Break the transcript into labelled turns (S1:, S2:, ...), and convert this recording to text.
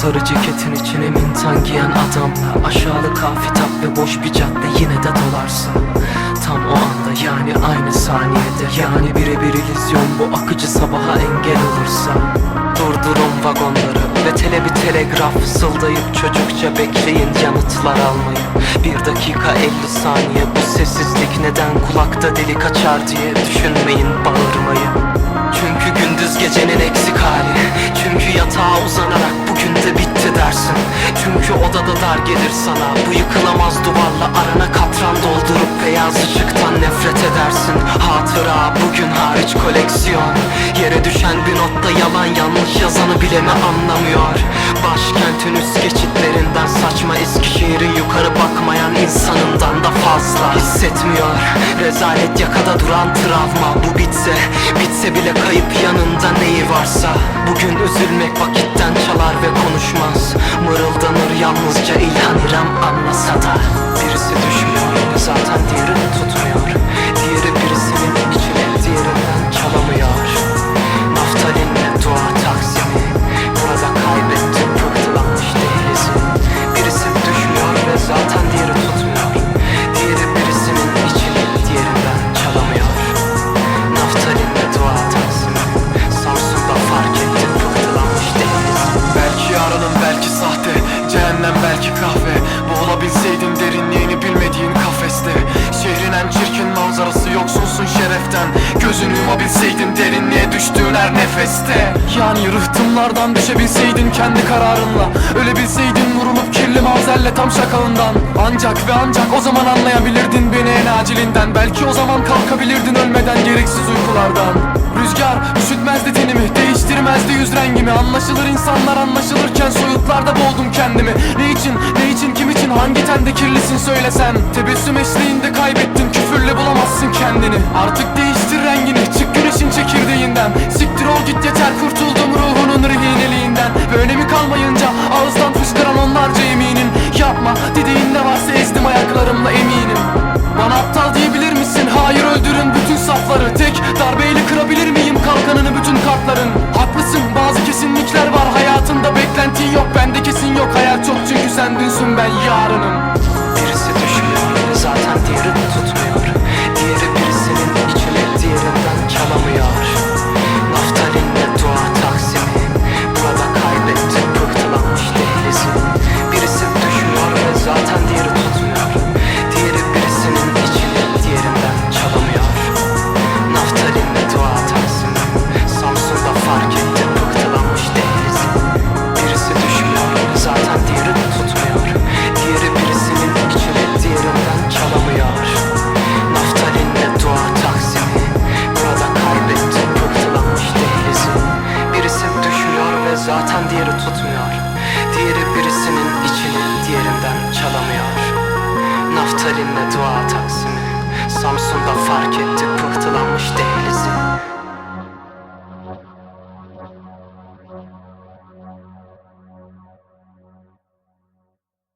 S1: Sarı ceketin içine mintan giyen adamla Aşağılık afitap ve boş bir cadde yine de dolarsın. Tam o anda yani aynı saniyede. Yani birebir illüzyon bu akıcı sabaha engel olursa. Durdurun vagonları ve tele bir telegraf. Fısıldayıp çocukça bekleyin yanıtlar almayı. Bir dakika 50 saniye bu sessizlik neden kulakta delik açar diye düşünmeyin bağırmayı. Çünkü sana. Bu yıkılamaz duvarla arana katran doldurup beyaz ışıktan nefret edersin. Hatıra bugün hariç koleksiyon Notta yalan yanlış yazanı bile anlamıyor? Başkentin üst geçitlerinden saçma Eskişehir'in yukarı bakmayan insanından da fazla Hissetmiyor. Rezalet yakada duran travma Bu bitse bitse bile kayıp yanında neyi varsa. Bugün üzülmek vakitten çalar ve konuşmaz. Mırıldanır yalnızca İlhan İrem anlasa da
S2: her nefeste. Yani rıhtımlardan düşebilseydin kendi kararınla. Ölebilseydin vurulup kirli mavzerle tam şakağından. Ancak ve ancak o zaman anlayabilirdin beni en acilinden. Belki o zaman kalkabilirdin ölmeden gereksiz uykulardan. Rüzgar Değiştirmezdi yüz rengimi. Anlaşılır insanlar anlaşılırken soyutlarda boğdum kendimi. Ne için ne için kim için hangi tende kirlisin söylesen. Tebessüm eşliğinde kaybettin küfürle bulamazsın kendini. Artık değiştir rengini çık güneşin çekirdeğinden. Siktir ol git yeter kurtuldum ruhunun rehineliğinden. Ve önemi kalmayınca ağızdan fışkıran onlarca eminim. Yapma dediğin ne varsa ezdim ayaklarımla eminim. Bana aptal diyebilir misin? Hayır öldürün bütün safları. Tek darbeyle kırabilir miyim kalkanını bütün kartların?
S1: Naftalinle dua taksimi. Samsun'da fark etti pıhtılanmış dehlizi